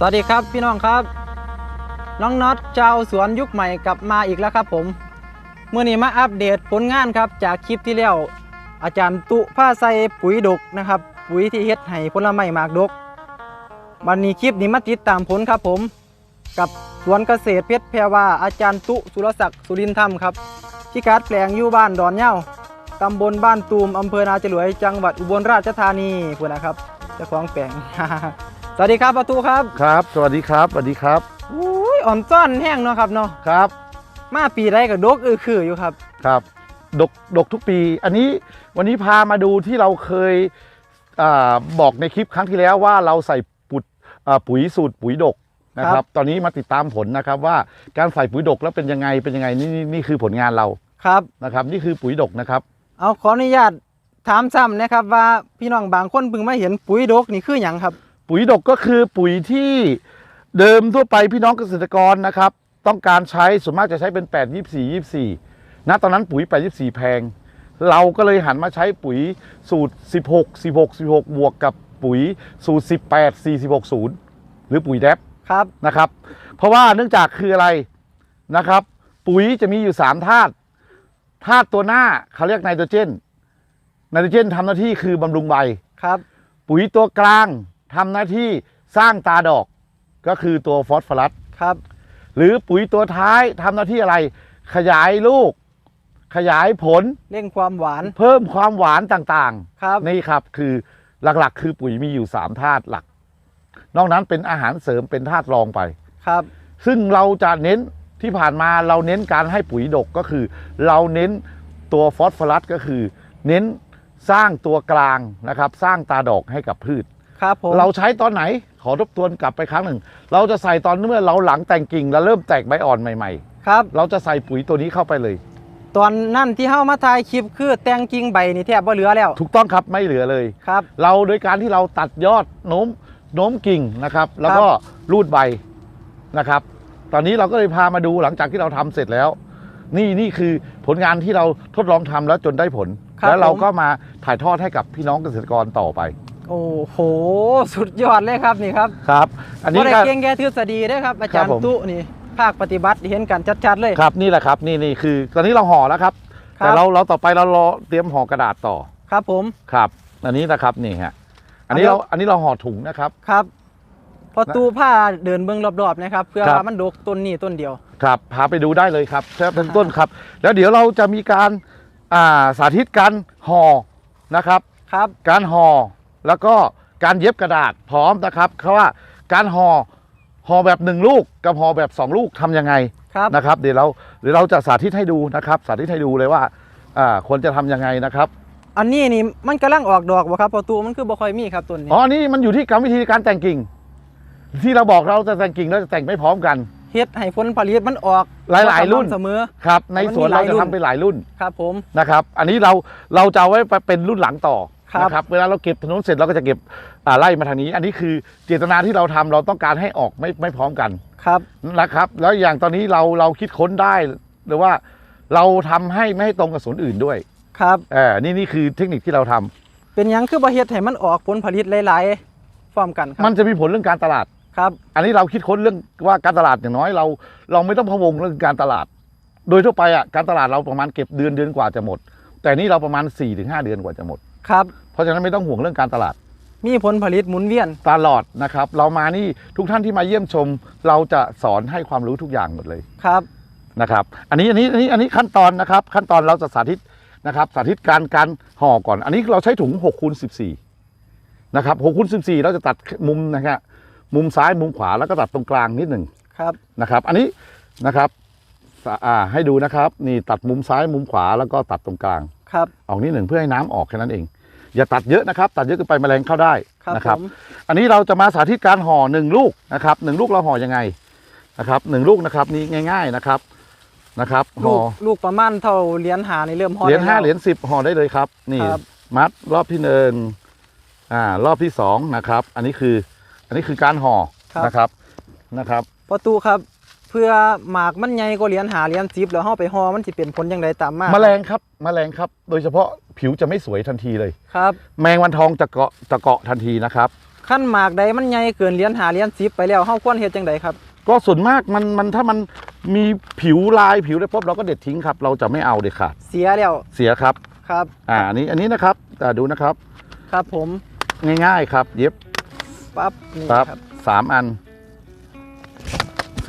สวัสดีครับพี่น้องครับ น้องน็อตชาวสวนยุคใหม่กลับมาอีกแล้วครับผมเมื่อนี้มาอัปเดตผลงานครับจากคลิปที่แล้วอาจารย์ตุผ้าใส่ปุ๋ยดกนะครับ ปุ๋ยที่เฮ็ดให้ผลไม้หมากดก วันนี้คลิปนี้มาติดตามผลครับผม กับสวนเกษตรเพชรแพรวาอาจารย์ตุสุรศักดิ์สุรินทร์ธรรมครับที่การแปลงอยู่บ้านดอนเย้าตำบลบ้านตูมอำเภอนาจรวยจังหวัดอุบลราชธานีพูดนะครับเจ้าของแปลง สวัสดีครับประตูครับครับ สวัสดีครับสวัสดีครับอุ้ยอ่อนซ่อนแห้งเนาะครับเนาะครับ มาปีไรกับดกอือคืออยู่ครับครับดกดกทุกปี อันนี้วันนี้พามาดูที่เราเคยอาบอกในคลิปครั้งที่แล้วว่าเราใส่ปุ๋ยอ่าปุ๋ยสูตรปุ๋ยดกนะคครัรับบตอนนี้มาติดตามผลนะครับว่าการใส่ปุ๋ยดกแล้วเป็นยังไงเป็นยังไงนี่นี่นี่คือผลงานเราครับนะครับ นี่คือปุ๋ยดกนะครับ เอาขออนุญาตถามซ้ำนะครับว่าพี่น้องบางคนเพิ่งมาเห็นปุ๋ยดกนี่คืออย่างครับ ปุ๋ยดกก็คือปุ๋ยที่เดิมทั่วไปพี่น้องเกษตรกรนะครับ ต้องการใช้ส่วนมากจะใช้เป็น 8 24 24นะตอนนั้นปุ๋ย 8 24 แพง เราก็เลยหันมาใช้ปุ๋ยสูตร 16 16 16 บวกกับปุ๋ยสูตร 18 46 0 หรือปุ๋ยแดบครับนะครับ เพราะว่าเนื่องจากคืออะไรนะครับ ปุ๋ยจะมีอยู่ 3 ธาตุธาตุตัวหน้าเขาเรียกไนโตรเจนไนโตรเจนทำหน้าที่คือบำรุงใบครับ ปุ๋ยตัวกลาง ทำหน้าที่สร้างตาดอกก็คือตัวฟอสฟอรัสครับ หรือปุ๋ยตัวท้ายทำหน้าที่อะไร ขยายลูก ขยายผลเร่งความหวาน เพิ่มความหวานต่างครับๆนี่ครับคือหลักๆ คือปุ๋ยมีอยู่3ธาตุหลัก นอกนั้นเป็นอาหารเสริมเป็นธาตุรองไป ครับ ซึ่งเราจะเน้นที่ผ่านมาเราเน้นการให้ปุ๋ยดกก็คือ เราเน้นตัวฟอสฟอรัสก็คือ เน้นสร้างตัวกลางนะครับ สร้างตาดอกให้กับพืช ครับผมเราใช้ตอนไหนขอทบทวนกลับไปครั้งหนึ่ง เราจะใส่ตอนเมื่อเราหลังแต่งกิ่งแล้วเริ่มแตกใบอ่อนใหม่ครับ ๆ เราจะใส่ปุ๋ยตัวนี้เข้าไปเลย ตอนนั่นที่เฮามาถ่ายคลิปคือแต่งกิ่งใบนี่แทบบ่เหลือแล้วถูกต้องครับไม่เหลือเลย ครับ เราโดยการที่เราตัดยอดโน้มโน้มกิ่งนะครับ แล้วก็รูดใบนะครับ ตอนนี้เราก็เลยพามาดูหลังจากที่เราทำเสร็จแล้ว นี่นี่คือผลงานที่เราทดลองทำแล้วจนได้ผล ครับแล้วเราผม ก็มาถ่ายทอดให้กับพี่น้องเกษตรกรต่อไป โอ้โห สุดยอดเลยครับนี่ครับครับ อันนี้บ่ได้ก็เก่งแค่ทฤษฎีเด้อครับ อาจารย์ครับผมตุนี่ภาคปฏิบัติเห็นกันชัดๆเลยครับนี่แหละครับนี่นี่คือ ตอนนี้เราห่อแล้วครับครับ แต่เราเราต่อไปเรารอเตรียมห่อกระดาษต่อครับผมครับ อันนี้นะครับนี่ฮะอันนี้อันนี้เราอันนี้เราห่อถุงนะครับครับพอตู้ผ้าเดินเบิ่งรอบๆนะครับ เพื่อครับว่ามันดกต้นนี้ต้นเดียวครับพาไปดูได้เลยครับแทบทั้งต้นครับ แล้วเดี๋ยวเราจะมีการอ่าสาธิตการห่อนะครับครับ การห่อ แล้วก็การเย็บกระดาษพร้อมนะครับเพราะว่าการห่อห่อแบบหนึ่งลูกกับห่อแบบสองลูกทำยังไงครับนะครับ เดี๋ยวเราเดี๋ยวเราจะสาธิตให้ดูนะครับ สาธิตให้ดูเลยว่าอ่าควรจะทำยังไงนะครับอันนี้นี่มันกำลังออกดอกบ่ครับพอตู้มันคือบ่ค่อยมีครับต้นนี้อ๋อนี่มันอยู่ที่กรรมวิธีการแต่งกิ่ง ที่เราบอกเราจะแต่งกิ่งเราจะแต่งไม่พร้อมกันเฮ็ดให้ผลผลิตมันออกหลาย ๆ รุ่นเสมอครับ ในสวนมันมีหเราลายจะรุ่นทำเป็นหลายรุ่นครับผมนะครับ อันนี้เราเราจะเอาไว้เป็นรุ่นหลังต่อ ครับ นะครับเวลาเราเก็บถนนเสร็จเราก็จะเก็บอ่าไล่มาทางนี้ อันนี้คือเจตนาที่เราทำเราต้องการให้ออกไม่ไม่พร้อมกันครับ นะครับ แล้วอย่างตอนนี้เราเราคิดค้นได้หรือว่าเราทำให้ไม่ให้ตรงกับสวนอื่นด้วยครับ เออนี่นี่คือเทคนิคที่เราทำเป็นหยังคือบ่เฮ็ดให้มันออกผลผลิตหลายๆพร้อมกันคมัรับนจะมีผลเรื่องการตลาด ครับอันนี้เราคิดค้นเรื่องว่าการตลาดอย่างน้อยเรา เราไม่ต้องพะวงเรื่องการตลาด โดยทั่วไปอะการตลาดเราประมาณเก็บเดือนเดือนกว่าจะหมด แต่นี่เราประมาณ4ี่ถึงหเดือนกว่าจะหมด ครับ เพราะฉะนั้นไม่ต้องห่วงเรื่องการตลาด มีผลผลิตหมุนเวียน ตลอดนะครับ เรามานี่ทุกท่านที่มาเยี่ยมชม เราจะสอนให้ความรู้ทุกอย่างหมดเลยครับนะครับ อันนี้อันนี้อันนี้อันนี้ขั้นตอนนะครับ ขั้นตอนเราจะสาธิตนะครับ สาธิตการการห่อก่อน อันนี้เราใช้ถุง6คูณ14นะครับ6คูณ14 เราจะตัดมุมนะครับมุมซ้ายมุมขวาแล้วก็ตัดตรงกลางนิดหนึ่งครับนะครับ อันนี้นะครับสะอ่าให้ดูนะครับ นี่ตัดมุมซ้ายมุมขวาแล้วก็ตัดตรงกลางครับออกนิดหนึ่งเพื่อให้น้ำออกแค่นั้นเอง อย่าตัดเยอะนะครับ ตัดเยอะเกินไปแมลงเข้าได้ครับนะครับ ผมอันนี้เราจะมาสาธิตการห่อหนึ่งลูกนะครับหนึ่งลูกเราห่อยังไงนะครับหนึ่งลูกนะครับนี่ง่าย ๆนะครับนะครับลูห่อกลูกประมาณเท่าเหรียญหาในเริ่มฮอดเหรียญห้าแล้วเหรียญสิบห่อได้เลยครับนี่ครับ มัดรอบที่หนึ่งอ่ารอบที่สองนะครับ อันนี้คืออันนี้คือการห่อนะครับนะครับพอตู้ครับ เพื่อหมากมันใหญ่กว่าเหรียญหาเหรียญ10แล้วเฮาไปฮอมันสิเป็นผลจังไดตามมาแมลงครับแมลงครับ โดยเฉพาะผิวจะไม่สวยทันทีเลย ครับ แมงวันทองจะเกาะจะเกาะทันทีนะครับขั้นหมากใดมันใหญ่เกินเหรียญหาเหรียญสิบไปแล้วเฮาควรเฮ็ดจังไดครับ ก็ส่วนมากมันมันถ้ามันมีผิวลายผิวอะไรปุ๊บเราก็เด็ดทิ้งครับ เราจะไม่เอาเด็ดขาดเสียแล้วเสียครับครับ อ่าอันนี้อันนี้นะครับอ่าดูนะครับ ครับผมง่ายๆครับ เย็บปั๊บนี่ครับครับสามอันเ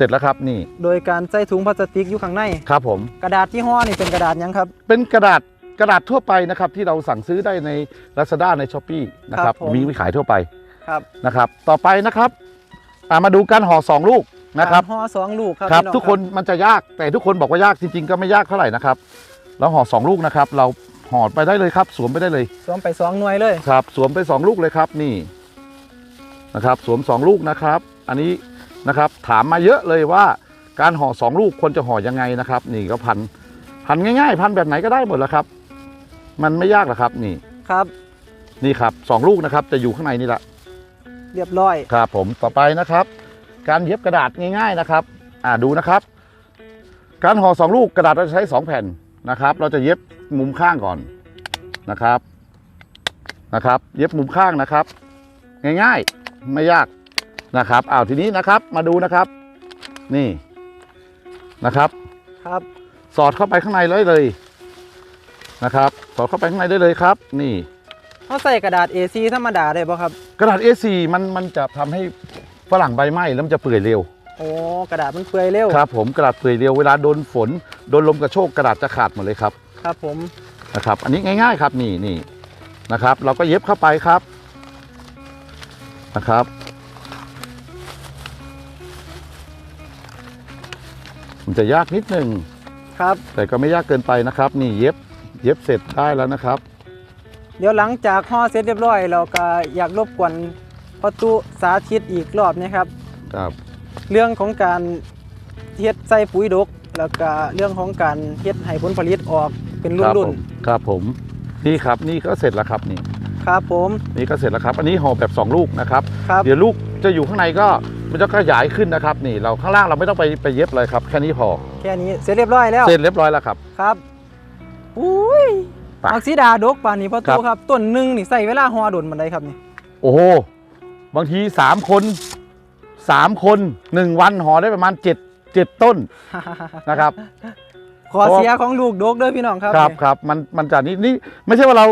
สร็จแล้วครับนี่ โดยการใส่ถุงพลาสติกอยู่ข้างใน ครับผม กระดาษที่ห่อนี่เป็นกระดาษหยังครับ เป็นกระดาษกระดาษทั่วไปนะครับที่เราสั่งซื้อได้ใน Lazada ใน s h อ p e e นะครับครับผม มีขายทั่วไปครับนะครับ ต่อไปนะครับอ่ามาดูการห่อสองลูกนะครับ ห่อสองลูกครับครับ พี่องทุกคนมันจะยากแต่ทุกคนบอกว่ายากจริง ๆ ก็ไม่ยากเท่าไหร่นะครับเราห่อสองลูกนะครับ เราห่อไปได้เลยครับ สวมไปได้เลยสวมไปสองหน่วยเลย ครับ สวมไปสองลูกเลยครับนี่นะครับ สวมสองลูกนะครับ อันนี้ นะครับ ถามมาเยอะเลยว่าการห่อสองลูกควรจะห่อยังไงนะครับ นี่ก็พันพันง่ายๆ พันแบบไหนก็ได้หมดแล้วครับ มันไม่ยากหรอกครับ นี่ครับ นี่ครับสองลูกนะครับ จะอยู่ข้างในนี่แหละเรียบร้อยครับ ผมต่อไปนะครับ การเย็บกระดาษง่ายๆนะครับ อ่าดูนะครับ การห่อสองลูกกระดาษเราจะใช้สองแผ่นนะครับ เราจะเย็บมุมข้างก่อนนะครับนะครับ เย็บมุมข้างนะครับ ง่ายๆ ไม่ยาก นะครับอ้าวทีนี้นะครับมาดูนะครับ นี่นะครับ ครับ สอดเข้าไปข้างในเลยเลยนะครับ สอดเข้าไปข้างในได้เลยครับ นี่เขาใส่กระดาษ A4 ธรรมดาได้ป่ะครับ กระดาษ A4 มันมันจะทำให้ฝรั่งใบไหม้แล้วมันจะเปื่อยเร็วโอ้กระดาษมันเปื่อยเร็วครับ ผมกระดาษเปื่อยเร็วเวลาโดนฝนโดนลมกระโชกกระดาษจะขาดหมดเลยครับ ครับผมนะครับ อันนี้ง่าย ๆ ครับนี่นี่นะครับ เราก็เย็บเข้าไปครับนะครับ มันจะยากนิดหนึ่งครับ แต่ก็ไม่ยากเกินไปนะครับ นี่เย็บเย็บเสร็จได้แล้วนะครับ เดี๋ยวหลังจากห่อเสร็จเรียบร้อย เราก็อยากรบกวนประตูสาธิตอีกรอบนะครับ ครับ เรื่องของการเฮ็ดใส่ปุ๋ยดก แล้วก็เรื่องของการเฮ็ดให้ผลผลิตออกเป็นครับรุ่ผนมครับผม นี่ครับนี่ก็เสร็จแล้วครับนี่ๆครับผม นี่ก็เสร็จแล้วครับ อันนี้ห่อแบบสองลูกนะครับครับ เดี๋ยวลูกจะอยู่ข้างในก็ มันจะขยายขึ้นนะครับนี่เราข้างล่างเราไม่ต้องไปไปเย็บเลยครับแค่นี้พอแค่นี้เสร็จเรียบร้อยแล้ว เสร็จเรียบร้อยแล้วครับครับอุ้ยไป มักสีดาดกป่านนี้พ่อครัตูบครับต้นหนึงนี่ใส่เวลาห่อดนบันไดครับนี่โอ้โหบางทีสามคนสามคนหนึ่งวันห่อได้ประมาณเจ็ดเจ็ดต้นนะครับ ขอเสียของลูกดกเด้อพี่น้องครับครับนี่ครับมันมันจะนี่นี่ไม่ใช่ว่าเรา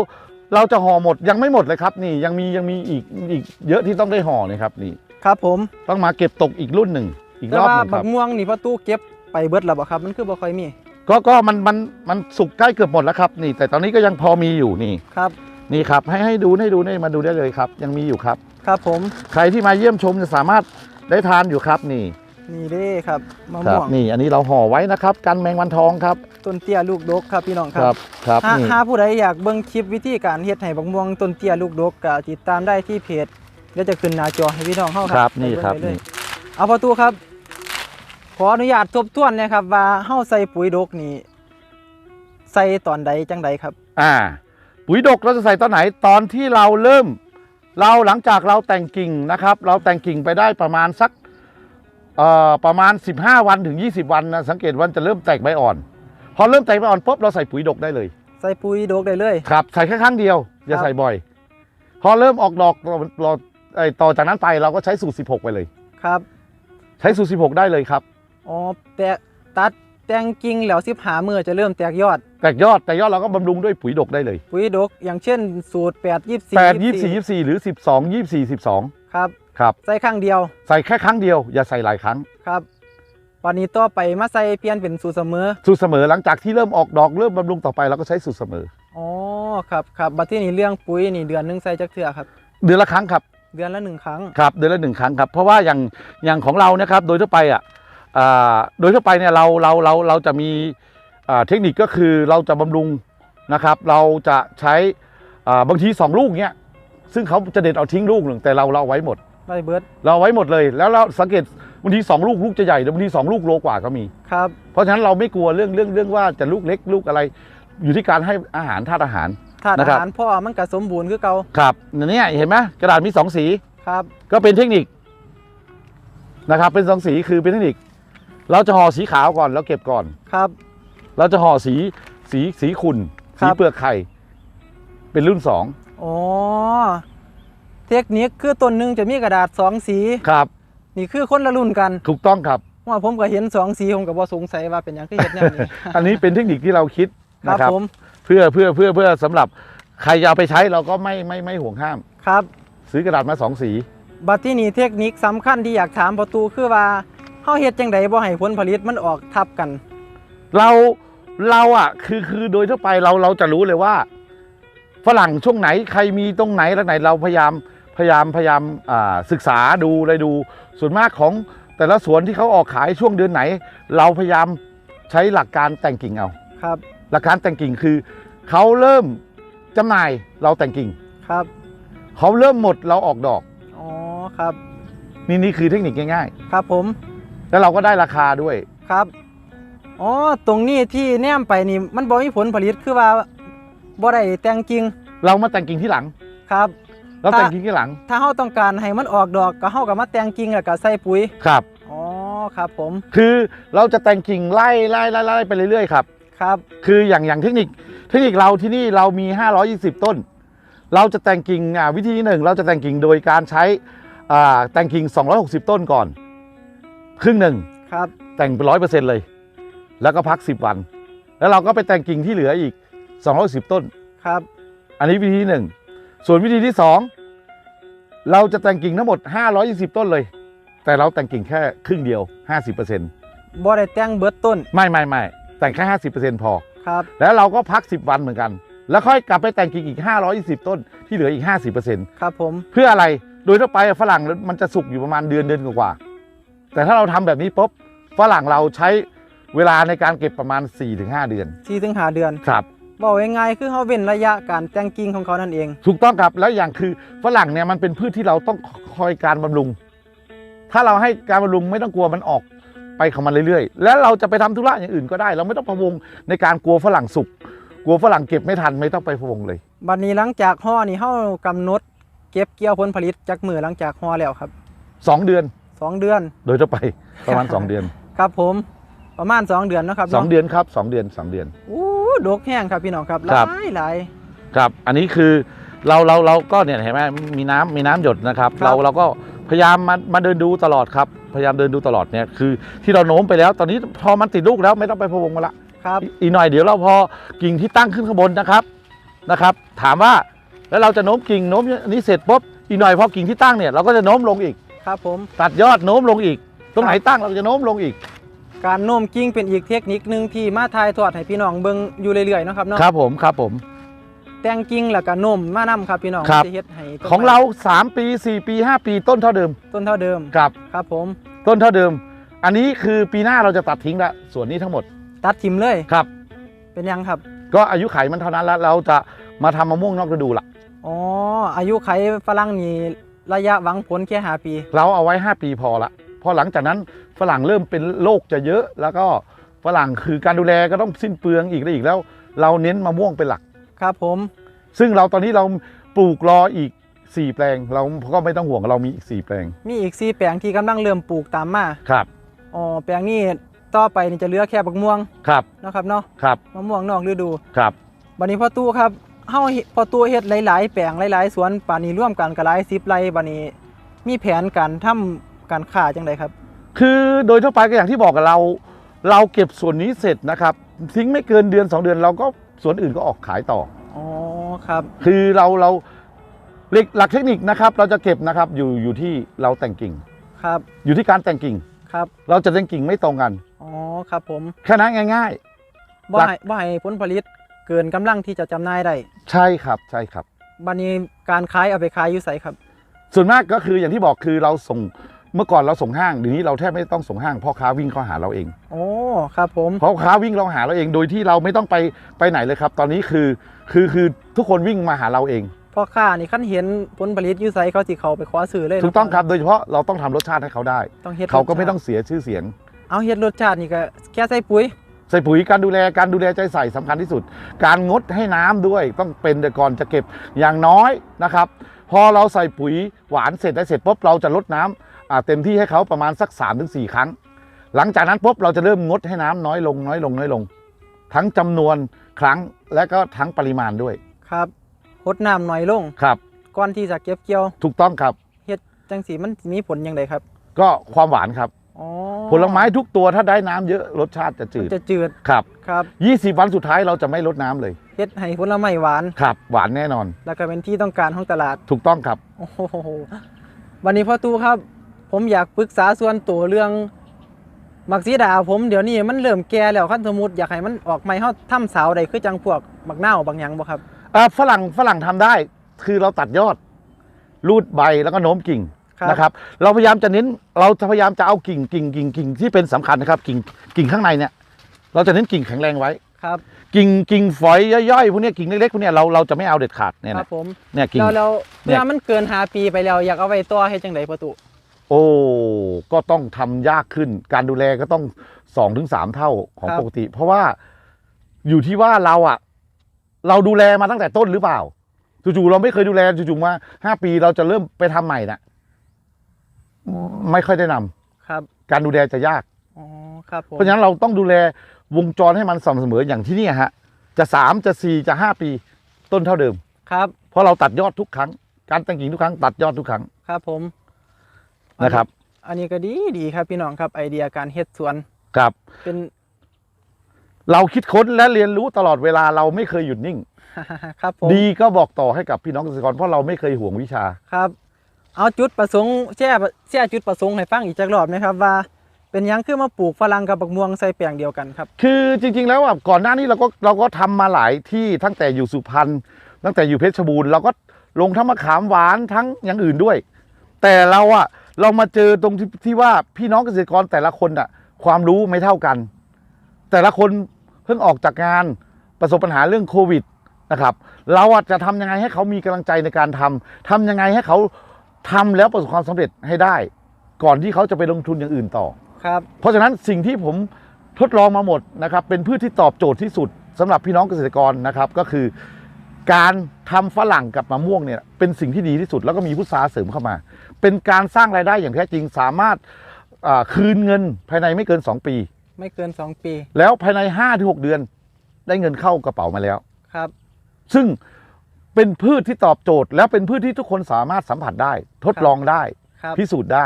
เราจะห่อหมดยังไม่หมดเลยครับ นี่ยังมียังมีอีกอีกเยอะที่ต้องได้ห่อเลยครับนี่ ครับผมต้องมาเก็บตกอีกรุ่นหนึ่งอีกแต่รอบว่าหนึ่งคบัรักบม่วงนี่พ่อตู้เก็บไปเบิดแล้วบ่ครับ มันคือบ่ค่อยมีก็ก็มันมันมันสุกใกล้เกือบหมดแล้วครับนี่ แต่ตอนนี้ก็ยังพอมีอยู่นี่ ครับนี่ครับให้ให้ดูให้ดูนี่มาดูได้เลยครับ ยังมีอยู่ครับ ครับผมใครที่มาเยี่ยมชมจะสามารถได้ทานอยู่ครับนี่นี่เด้ครับมะครัม่บวงนี่อันนี้เราห่อไว้นะครับกันแมงวันทองครับต้นเตี้ยลูกดกครับพี่น้องคครัรับบครับถ้านี่ ถ้าผู้ใดอยากเบิ่งคลิปวิธีการเฮ็ดให้บักม่วงต้นเตี้ยลูกดกก็ติดตามได้ที่เพจ เดี๋ยวจะขึ้นหน้าจอให้พี่น้องเฮาคครัรับบนี่ครับไปเงได้เลยนี่เอาพ่อตู้ครับ ขออนุญาตทบทวนนะครับ ว่าเฮาใส่ปุ๋ยดกนี่ใส่ตอนใดจังใดครับ อ่า ปุ๋ยดกเราจะใส่ตอนไหนตอนที่เราเริ่ม เราหลังจากเราแต่งกิ่งนะครับ เราแต่งกิ่งไปได้ประมาณสักเอ่อประมาณ 15 วันถึง 20 วันนะสังเกตวันจะเริ่มแตกใบอ่อน พอเริ่มแตกใบอ่อนปุ๊บเราใส่ปุ๋ยดกได้เลย ใส่ปุ๋ยดกได้เลย ครับ ใส่แค่ครั้งเดียว อย่าครับใส่บ่อย พอเริ่มออกดอกเราเรา ไอ้ต่อจากนั้นไปเราก็ใช้สูตร 16 ไปเลย ครับ ใช้สูตร 16 ได้เลยครับ อ๋อแตกตัดแต่งกิ่งแล้ว15มื้อจะเริ่มแตกยอด แตกยอดแต่ยอดเราก็บำรุงด้วยปุ๋ยดกได้เลย ปุ๋ยดกอย่างเช่นสูตร 8 24 8 24 24 หรือ 12 24 12 ครับ ครับ ใส่ครั้งเดียว ใส่แค่ครั้งเดียว อย่าใส่หลายครั้ง ครับวันนี้ต่อไปมาใส่เปลี่ยนเป็นสูตรเสมอ สูตรเสมอหลังจากที่เริ่มออกดอกเริ่มบำรุงต่อไปเราก็ใช้สูตรเสมอ อ๋อ ครับครับบัดที่นี่เรื่องปุ๋ยนี่เดือนหนึงใส่จักเทื่อครับ เดือนละครั้งครับ เดือนละหนึ่งครั้ง ครับเดือนละหนึ่งครั้งครับ เพราะว่าอย่างอย่างของเรานะครับโดยทั่วไปอะอ่าโดยทั่วไปเนี่ยเราเราเราเราจะมีอ่าเทคนิคก็คือเราจะบำรุงนะครับ เราจะใช้อ่าบางทีสองลูกเนี้ยซึ่งเขาจะเด็ดเอาทิ้งลูกหนึ่งแต่เราเราเอาไว้หมดได้เบิดเราเอาไว้หมดเลยแล้วเราสังเกตบางทีสองลูกลูกจะใหญ่แต่บางทีสองลูกโลกว่าก็มีครับเพราะฉะนั้นเราไม่กลัวเรื่องเรื่องเรื่องว่าจะลูกเล็กลูกอะไร อยู่ที่การให้อาหารธาตุอาหาร ถาดนะอาครับหารพ่อมันก็สมบูรณ์คือเก่าครับเนี่ยเห็นไหมกระดาษมีสองสีครับ ก็เป็นเทคนิคนะครับ เป็นสองสีคือเป็นเทคนิค เราจะห่อสีขาวก่อนแล้วเก็บก่อนครับ เราจะห่อสีสีสีขุ่นครัสีบเปลือกไข่เป็นรุ่นสองอ๋อเทคนิคคือต้นหนึงจะมีกระดาษสองสีครับ นี่คือคนละรุ่นกันถูกต้องครับว่าผมก็เห็นสองสีผมก็บ่สงสัยว่าเป็นหยังคือเฮ็ดแนวนี้อันนี้เป็นเทคนิคที่เราคิดครับนะครับผมเพื่อเพื่อเพื่อเพื่อสำหรับใครจะเอาไปใช้เราก็ไม่ไม่ไม่ห่วงห้าม ครับซื้อกระดาษมาสองสีบัดที่นี่เทคนิคสำคัญที่อยากถามประตูคือว่าเฮาเฮ็ดจังไดบ่ให้ผลผลิตมันออกทับกัน เราเราอะคือคือโดยทั่วไปเราเราจะรู้เลยว่า ฝรั่งช่วงไหนใครมีตรงไหนแล้วไหนเราพยายามพยายามพยายามอ่าศึกษาดูอะไรดู ส่วนมากของแต่ละสวนที่เขาออกขายช่วงเดือนไหน เราพยายามใช้หลักการแต่งกิ่งเอา ครับ หลักการแต่งกิ่งคือเขาเริ่มจำหน่ายเราแต่งกิ่งครับเขาเริ่มหมดเราออกดอก อ๋อครับ นี่นี่คือเทคนิคง่ายครับผมๆ แล้วเราก็ได้ราคาด้วย ครับอ๋อตรงนี้ที่แนมไปนี่มันบ่มีผลผลิตคือว่าบ่ได้แต่งกิ่งเรามาแต่งกิ่งที่หลัง ครับ เราแต่งกิ่งที่หลังถ้าเฮาต้องการให้มันออกดอกก็เฮาก็มาแต่งกิ่งแล้วก็ใส่ปุ๋ยครับ อ๋อครับผมคือเราจะแต่งกิ่งไล่ไล่ไล่ไล่ไปเรื่อยๆครับ ครับ คืออย่างอย่างเทคนิคเทคนิคเราที่นี่เรามี 520 ต้น เราจะแต่งกิ่งอ่าวิธีที่หนึ่งเราจะแต่งกิ่งโดยการใช้อ่าแต่งกิ่ง 260 ต้นก่อน ครึ่งหนึ่งครับแต่แต่งไปร้อยเปอร์เซ็นต์เลย แล้วก็พัก 10 วัน แล้วเราก็ไปแต่งกิ่งที่เหลืออีก 210 ต้น ครับ อันนี้วิธีที่หนึ่งส่วนวิธีที่สองเราจะแต่งกิ่งทั้งหมด 520 ต้นเลย แต่เราแต่งกิ่งแค่ครึ่งเดียว 50%บ่ได้แต่งเบิดต้น ไม่ไม่ไม่ แต่งแค่50%พอ ครับ แล้วเราก็พัก10วันเหมือนกัน แล้วค่อยกลับไปแต่งกิ่งอีก520ต้นที่เหลืออีก50%ครับผม เพื่ออะไร โดยทั่วไปฝรั่งมันจะสุกอยู่ประมาณเดือนเดือนกว่าๆแต่ถ้าเราทำแบบนี้ปุ๊บฝรั่งเราใช้เวลาในการเก็บประมามาณ4-5 เดือน4ถึง5เดือน ครับ บอกง่ายๆคือเฮาเว้นระยะการแต่งกิ่งของเขานั่นเอง ถูกต้องครับ แล้วอย่างคือฝรั่งเนี่ยมันเป็นพืชที่เราต้องคอยการบำรุง ถ้าเราให้การบำรุงไม่ต้องกลัวมันออก ไปของมันเรื่อยๆ แล้วเราจะไปทำธุระอย่างอื่นก็ได้ เราไม่ต้องพะวงในการกลัวฝรั่งสุกกลัวฝรั่งเก็บไม่ทันไม่ต้องไปพะวงเลย บัดนี้หลังจากห่อนี่เฮากำหนดเก็บเกี่ยวผลผลิตจากมือหลังจากห่อแล้วครับ2เดือนสองเดือน โดยทั่วไปประมาณ2เดือน ครับผมประมาณ2เดือนเนาะครับ2นาะเดือนครับ2เดือน2เดือนอู้ดกแห้งครับพี่น้องครับหครัลาบยหลายครับ อันนี้คือเราเราเราก็เนี่ยเห็นไหมมีน้ำมีน้ำหยดนะครับครับ เราเราก็ พยายามมามาเดินดูตลอดครับ พยายามเดินดูตลอดเนี่ยคือที่เราโน้มไปแล้ว ตอนนี้พอมันติดลูกแล้วไม่ต้องไปพะวงมาละครับอีอีกหน่อยเดี๋ยวเราพอกิ่งที่ตั้งขึ้นข้างบนนะครับนะครับ ถามว่าแล้วเราจะโน้มกิ่งโน้มอันนี้เสร็จปุ๊บอีกหน่อยพอกิ่งที่ตั้งเนี่ยเราก็จะโน้มลงอีกครับผม ตัดยอดโน้มลงอีก ตรงไหนตั้งเราจะโน้มลงอีก การโน้มกิ่งเป็นอีกเทคนิคหนึ่งที่มาทายทอดให้พี่น้องเบิ่งอยู่เรื่อยๆเนาะครับเนาะครับผมครับผม แต่งกิ่งแล้วก็โน้มมานํครับพี่น้องครับมันจะเฮ็ดให้ต้นของไม้เรา 3 ปี 4 ปี 5 ปีต้นเท่าเดิมต้นเท่าเดิมครับครับผม ต้นเท่าเดิม อันนี้คือปีหน้าเราจะตัดทิ้งละส่วนนี้ทั้งหมดตัดทิมเลยครับ เป็นยังครับก็อายุไขมันเท่านั้นแล้วเราจะมาทำมะม่วงนอกฤดูละอ๋ออายุไขฝรั่งนี่ระยะหวังผลแค่5ปี เราเอาไว้ 5 ปีพอละพอหลังจากนั้นฝรั่งเริ่มเป็นโรคจะเยอะ แล้วก็ฝรั่งคือการดูแลก็ต้องสิ้นเปลืองอีกและอีกแล้ว เราเน้นมะม่วงเป็นหลัก ครับผม ซึ่งเราตอนนี้เราปลูกรออีก 4 แปลง เราก็ไม่ต้องห่วงเรามีอีก 4 แปลง มีอีก 4 แปลงที่กำลังเริ่มปลูกตามมาครับอ๋อแปลงนี้ต่อไปนี่จะเหลือแค่บักม่วงครับเนาะครับเนาะครับมะม่วงนอกฤดูครับบัดนี้พ่อตู้ครับเฮาเฮ็ดพ่อตู้เฮ็ดหลายๆ แปลงหลายๆ สวนป่านนี้ร่วมกันก็หลาย10ไร่บัดนี้ มีแผนการทำการค้าจังไดครับ คือโดยทั่วไปก็อย่างที่บอกกับเรา เราเก็บส่วนนี้เสร็จนะครับทิ้งไม่เกินเดือน 2 เดือนเราก็ ส่วนอื่นก็ออกขายต่อ อ๋อครับ คือเราเราหลักหลักเทคนิคนะครับ เราจะเก็บนะครับอยู่อยู่ที่เราแต่งกิ่ง ครับ อยู่ที่การแต่งกิ่ง ครับ เราจะแต่งกิ่งไม่ตรงกัน อ๋อครับผม แค่นั้นง่ายบ่หลักให้บ่ให้ผลผลิตเกินกำลังที่จะจำหน่ายได้ๆใช่ครับใช่ครับ บัดนี้การขายเอาไปขายอยู่ไสครับ ส่วนมากก็คืออย่างที่บอกคือเราส่ง เมื่อก่อนเราส่งห้างเดี๋ยวนี้เราแทบไม่ต้องส่งห้างพ่อค้าวิ่งเข้าหาเราเองโอ้ครับผมพ่อค้าวิ่งเราหาเราเองโดยที่เราไม่ต้องไปไปไหนเลยครับ ตอนนี้คือคือคือทุกคนวิ่งมาหาเราเองพ่อค้านี่คันเห็นผลผลิตอยู่ไสเขาสิเข้าไปขอซื้อเลยถูกต้องครับโดยเฉพาะเราต้องทำรสชาติให้เขาได้ต้องเฮ็ดเขาก็ไม่รสชต้องเสียชื่อเสียง เอาเฮ็ดรสชาตินี่ก็แค่ใส่ปุ๋ยใส่ปุ๋ยการดูแลการดูแลใจใส่สำคัญที่สุด การงดให้น้ำด้วยต้องเป็นแต่ก่อนจะเก็บอย่างน้อยนะครับ พอเราใส่ปุ๋ยหวานเสร็จได้เสร็จปุ๊บเราจะลดน้ำอ่า เต็มที่ให้เขาประมาณสัก3าถึงสครั้ง หลังจากนั้นปุ๊บเราจะเริ่มงดให้น้ำน้อยลงน้อยลงน้อยลง ทั้งจำนวนครั้งและก็ทั้งปริมาณด้วยครับหดน้ำหน่อยลงครับก่อนที่จะเก็บเกี่ยว ถูกต้องครับเฮ็ดจังสีมันมีผลยังไงครับ ก็ความหวานครับอ๋อผลไม้ทุกตัวถ้าได้น้ำเยอะรสชาติจะจืมันดจะจืดครับครับ20วันสุดท้ายเราจะไม่ลดน้ำเลยเฮ็ดให้ผลไม้หวานครับ หวานแน่นอน แล้วก็เป็นที่ต้องการของตลาดถูกต้องครับโอ้โหวันนี้พ่อตู้ครับ ผมอยากปรึกษาส่วนตัวเรื่องมักสีดาผมเดี๋ยวนี้มันเริ่มแก่แล้วคันสมมุติอยากให้มันออกใหม่เฮาทำสาวได้คือจังพวกบักนาวบางหยังบ่ครับอ่าฝรั่งฝรั่งทำได้ คือเราตัดยอด รูดใบแล้วก็โน้มกิ่งครับนะครับเราพยายามจะเน้นเราจะพยายามจะเอากิ่งกิ่งกิ่งกิ่งที่เป็นสำคัญนะครับกิ่งกิ่งข้างในเนี่ยเราจะเน้นกิ่งแข็งแรงไว้ครับ กิ่งกิ่งฝอยย่อยๆพวกเนี้ยกิ่งเล็กๆพวกเนี้ยเราเราจะไม่เอาเด็ดขาดเนี่ยครันะบผมเนี่ยกิ่งแล้วแล้วเนี่เวยลามันเกิน5ปีไปแล้วอยากเอาไว้ต่อเฮ็ดจังไดพ่อตู้ โอ้ก็ต้องทำยากขึ้น การดูแลก็ต้องสองถึงสามเท่าของปกติ เพราะว่าอยู่ที่ว่าเราอะเราดูแลมาตั้งแต่ต้นหรือเปล่าจู่ๆเราไม่เคยดูแลจู่ๆมาห้าปีเราจะเริ่มไปทำใหม่นะไม่ค่อยได้นำครับการดูแลจะยาก อ๋อครับผมเพราะฉะนั้นเราต้องดูแลวงจรให้มันสม่ำเสมออย่างที่เนี่ยฮะ จะสามจะสี่จะห้าปีต้นเท่าเดิม ครับเพราะเราตัดยอดทุกครั้ง การแต่งกิ่งทุกครั้ง ตัดยอดทุกครั้ง ครับผม นะครับ อันนี้ก็ดีดีครับพี่น้องครับไอเดียการเฮ็ดสวนครับเป็น เราคิดค้นและเรียนรู้ตลอดเวลาเราไม่เคยหยุดนิ่ง ครับผมดีก็บอกต่อให้กับพี่น้องเกษตรกรเพราะเราไม่เคยห่วงวิชาครับ เอาจุดประสงค์แช่แช่จุดประสงค์ให้ฟังอีกจักรอบนะครับว่าเป็นหยังคือมาปลูกฝรั่งกับบักม่วงใส่แปลงเดียวกันครับ คือจริง ๆ แล้วอะก่อนหน้านี้เราก็เราก็ทำมาหลายที่ตั้งแต่อยู่สุพรรณตั้งแต่อยู่เพชรบูรณ์เราก็ลงทั้งมะขามหวานทั้งอย่างอื่นด้วย แต่เราอะ เรามาเจอตรงที่ที่ว่าพี่น้องเกษตรกรแต่ละคนอะความรู้ไม่เท่ากัน แต่ละคนเพิ่งออกจากงานประสบปัญหาเรื่องโควิดนะครับ เราอะจะทำยังไงให้เขามีกำลังใจในการทำทำยังไงให้เขาทำแล้วประสบความสำเร็จให้ได้ ก่อนที่เขาจะไปลงทุนอย่างอื่นต่อครับเพราะฉะนั้นสิ่งที่ผมทดลองมาหมดนะครับ เป็นพืชที่ตอบโจทย์ที่สุดสำหรับพี่น้องเกษตรกรนะครับก็คือ การทำฝรั่งกับมะม่วงเนี่ยเป็นสิ่งที่ดีที่สุด แล้วก็มีพุทราเสริมเข้ามา เป็นการสร้างรายได้อย่างแท้จริงสามารถอ่าคืนเงินภายในไม่เกิน 2 ปี ไม่เกิน 2 ปี แล้วภายใน5-6เดือน ได้เงินเข้ากระเป๋ามาแล้วครับ ซึ่งเป็นพืชที่ตอบโจทย์ แล้วเป็นพืชที่ทุกคนสามารถสัมผัสได้ ทดลองได้ครับพิสูจน์ได้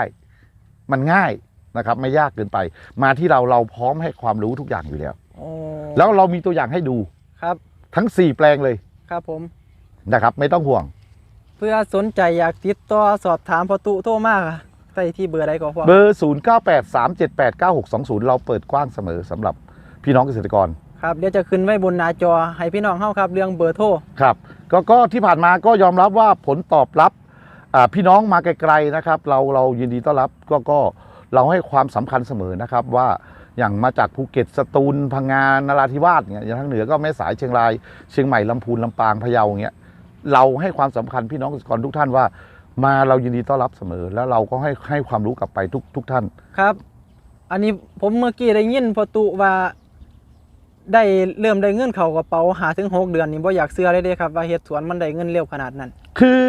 มันง่ายนะครับ ไม่ยากเกินไป มาที่เราเราพร้อมให้ความรู้ทุกอย่างอยู่แล้วโอ้แล้วเรามีตัวอย่างให้ดูครับ ทั้ง 4 แปลงเลยครับผมนะครับ ไม่ต้องห่วง เพื่อสนใจอยากติดต่อสอบถามพ่อตุโทรมาใส่ที่เบอร์ใดก็พอเบอร์ 0 9 8 3 7 8 9 6 2 0 เราเปิดกว้างเสมอสำหรับพี่น้องเกษตรกร ครับเดี๋ยวจะขึ้นไว้บนหน้าจอให้พี่น้องเฮาครับเรื่องเบอร์โทรครับก็ก็ที่ผ่านมาก็ยอมรับว่าผลตอบรับอ่าพี่น้องมาไกลๆนะครับ เราเรายินดีต้อนรับก็ก็เราให้ความสำคัญเสมอนะครับว่าอย่างมาจากภูเก็ตสตูลพังงานนราธิวาสเนี่ยอย่างทางเหนือก็แม่สายเชียงรายเชียงใหม่ลำพูนลำปางพะเยาอย่างเงี้ย เราให้ความสำคัญพี่น้องเกษตรกรทุกท่านว่า มาเรายินดีต้อนรับเสมอ แล้วเราก็ให้ให้ความรู้กลับไปทุกทุกท่านครับ อันนี้ผมเมื่อกี้ได้ยินพ่อตุว่า ได้เริ่มได้เงินเข้ากระเป๋าหาถึงหกเดือนนี่บ่อยากเชื่อเลยเด้ครับว่าเฮ็ดสวนมันได้เงินเร็วขนาดนั้น คือ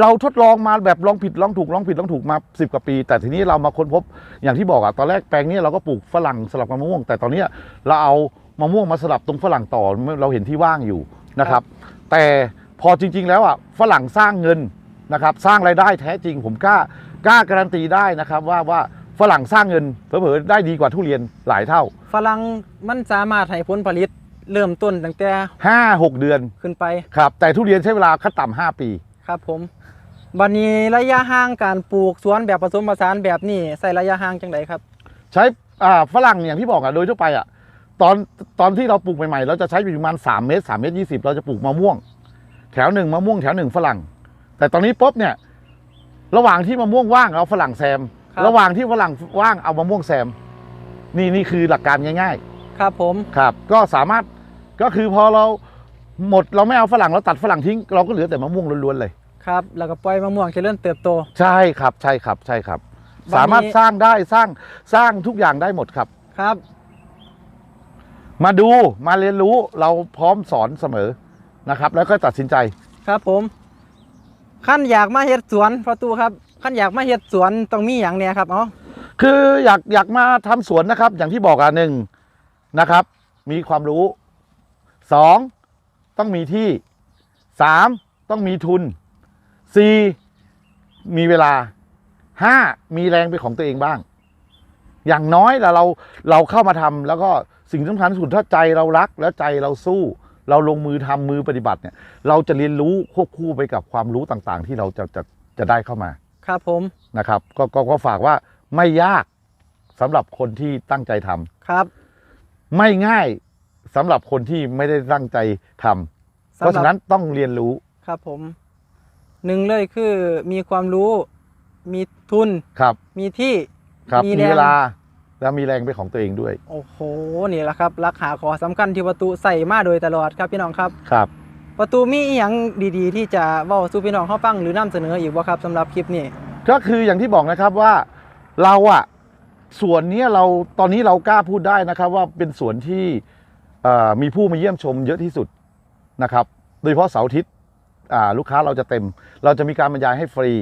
เราทดลองมาแบบลองผิดลองถูกลองผิดลองถูกมาสิบกว่าปี แต่ทีนี้เรามาค้นพบอย่างที่บอกอะตอนแรกแปลงนี้เราก็ปลูกฝรั่งสลับกับมะม่วง แต่ตอนเนี้ยเราเอามะม่วงมาสลับตรงฝรั่งต่อเราเห็นที่ว่างอยู่นะครับ แต่ พอจริง ๆ แล้วอะฝรั่งสร้างเงินนะครับสร้างรายได้แท้จริง ผมกล้ากล้าการันตีได้นะครับว่าว่าฝรั่งสร้างเงินเผลอๆได้ดีกว่าทุเรียนหลายเท่า ฝรั่งมันสามารถให้ผลผลิตเริ่มต้นตั้งแต่5 6เดือนขึ้นไปครับ แต่ทุเรียนใช้เวลาขั้นต่ำ5ปีครับผมบัดนี้ระยะห่างการปลูกสวนแบบผสมผสานแบบนี้ใส่ระยะห่างจังไดครับ ใช้อ่าฝรั่งอย่างที่บอกอะโดยทั่วไปอะตอนตอนที่เราปลูกใหม่ๆ เราจะใช้อยู่ประมาณ3เมตร3เมตร20 เราจะปลูกมะม่วง แถวหนึ่งมะม่วงแถวหนึ่งฝรั่ง แต่ตอนนี้ปุ๊บเนี่ย ระหว่างที่มะม่วงว่างเอาฝรั่งแซม ครับ ระหว่างที่ฝรั่งว่างเอามะม่วงแซม นี่นี่คือหลักการง่าย ครับผม ๆ ครับ ก็สามารถก็คือพอเราหมดเราไม่เอาฝรั่งเราตัดฝรั่งทิ้ง เราก็เหลือแต่มะม่วงล้วนๆเลย ครับ แล้วก็ปล่อยมะม่วงเจริญเติบโต ใช่ครับใช่ครับใช่ครับ วันนี้ สามารถสร้างได้สร้างสร้างทุกอย่างได้หมดครับ ครับ มาดูมาเรียนรู้เราพร้อมสอนเสมอ นะครับ แล้วก็ตัดสินใจครับผมขั้นอยากมาเฮ็ดสวนประตูครับขั้นอยากมาเฮ็ดสวนต้องมีอย่างเนี่ยครับอ๋อคืออยากอยากมาทำสวนนะครับ อย่างที่บอกอะหนึ่งนะครับ มีความรู้สองต้องมีที่สามต้องมีทุนสี่มีเวลาห้ามีแรงเป็นของตัวเองบ้าง อย่างน้อยแล้วเราเราเข้ามาทำแล้วก็สิ่งสำคัญที่สุดถ้าใจเรารักแล้วใจเราสู้ เราลงมือทำมือปฏิบัติเนี่ย เราจะเรียนรู้ควบคู่ไปกับความรู้ต่างๆ ที่เราจะจะจะได้เข้ามา ครับผมนะครับก็ก็ก็ฝากว่าไม่ยากสำหรับคนที่ตั้งใจทำครับ ไม่ง่ายสำหรับคนที่ไม่ได้ตั้งใจทำเพราะฉะนั้นต้องเรียนรู้ครับผมหนึ่งเลยคือมีความรู้มีทุนครับ มีที่ครับมีมีแรงเวลา แล้วมีแรงเป็นของตัวเองด้วย โอ้โหนี่แหละครับรักหาขอสำคัญที่ประตูใส่มาโดยตลอดครับพี่น้องครับครับประตูมีอหย่างดีๆ ที่จะเว้าสู่พี่น้องเขาฟังหรือนำเสนออีกบ่ครับสำหรับคลิปนี้ก็คืออย่างที่บอกนะครับว่าเราอะส่วนเนี้ยเราตอนนี้เรากล้าพูดได้นะครับ ว่าเป็นส่วนที่เอ่อมีผู้มาเยี่ยมชมเยอะที่สุดนะครับ โดยเฉพาะเสาร์อาทิตย์อ่าลูกค้าเราจะเต็ม เราจะมีการบรรยายให้ฟรี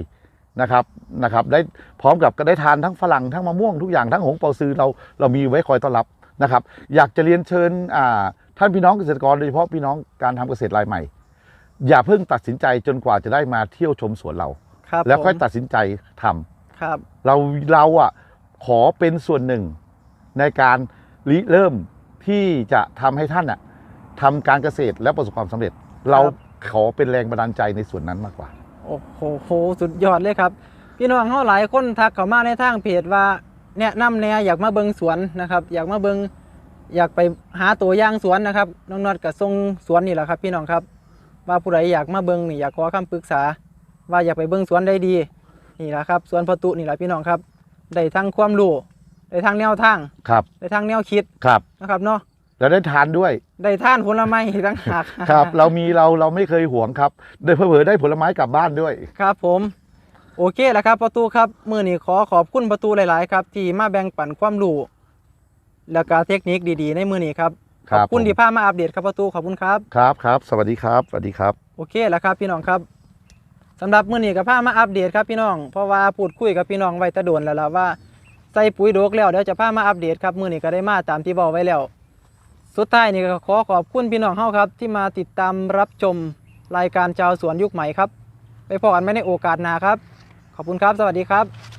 นะครับนะครับได้พร้อมกับก็ได้ทานทั้งฝรั่งทั้งมะม่วงทุกอย่างทั้งหงเปาซือเราเรามีไว้คอยต้อนรับนะครับ อยากจะเรียนเชิญอ่าท่านพี่น้องเกษตรกรโดยเฉพาะพี่น้องการทำเกษตรรายใหม่ อย่าเพิ่งตัดสินใจจนกว่าจะได้มาเที่ยวชมสวนเราครับแล้วค่อยผมตัดสินใจทำครับ เราเราอะขอเป็นส่วนหนึ่งในการริเริ่มที่จะทำให้ท่านอะทำการเกษตรและประสบความสำเร็จ เราขอเป็นแรงบันดาลใจในส่วนนั้นมากกว่า โอ้โหโหสุดยอดเลยครับ พี่น้องเขาหลายคนทักเข้ามาในทางเพจว่าแนะนำแนวอยากมาเบิงสวนนะครับ อยากมาเบิงอยากไปหาตัวอย่างสวนนะครับน้องนอดกับทรงสวนนี่แหละครับ พี่น้องครับ ว่าผู้ใดอยากมาเบิงนี่อยากขอคำปรึกษา ว่าอยากไปเบิงสวนได้ดีนี่แหละครับสวนประตูนี่แหละพี่น้องครับได้ทั้งความรู้ได้ทั้งแนวทางครับได้ทั้งแนวคิดครับนะครับเนาะ แล้วได้ทานด้วย ได้ท่านผลไม้อีกทั้งหากครับ เรามีเราเราไม่เคยหวงครับได้เผื่อๆได้ผลไม้กลับบ้านด้วย ครับผม โอเคแล้วครับประตูครับมือนี้ขอขอบคุณประตูหลาย ๆ ครับ ที่มาแบ่งปันความรู้แล้วก็เทคนิคดีๆ ในมือนี้ครับคขรัอบบคุณผม ที่พามาอัปเดตครับประตูขอบคุณครับ ครับครับ สวัสดีครับ สวัสดีครับ โอเคแล้วครับพี่น้องครับสำหรับมื้อนี้กับพามาอัปเดตครับพี่น้อง เพราะว่าพูดคุยกับพี่น้องไว้แตะโดนแล้วล่ะว่าใส่ปุ๋ยโดกแล้วเดี๋ยวจะพามาอัปเดตครับมื้อนี้ก็ได้มาตามที่บอกไว้แล้ว สุดท้ายนี่ก็ขอขอบคุณพี่น้องเฮาครับ ที่มาติดตามรับชมรายการชาวสวนยุคใหม่ครับ ไปพบกันไม่ในโอกาสหน้าครับ ขอบคุณครับ สวัสดีครับ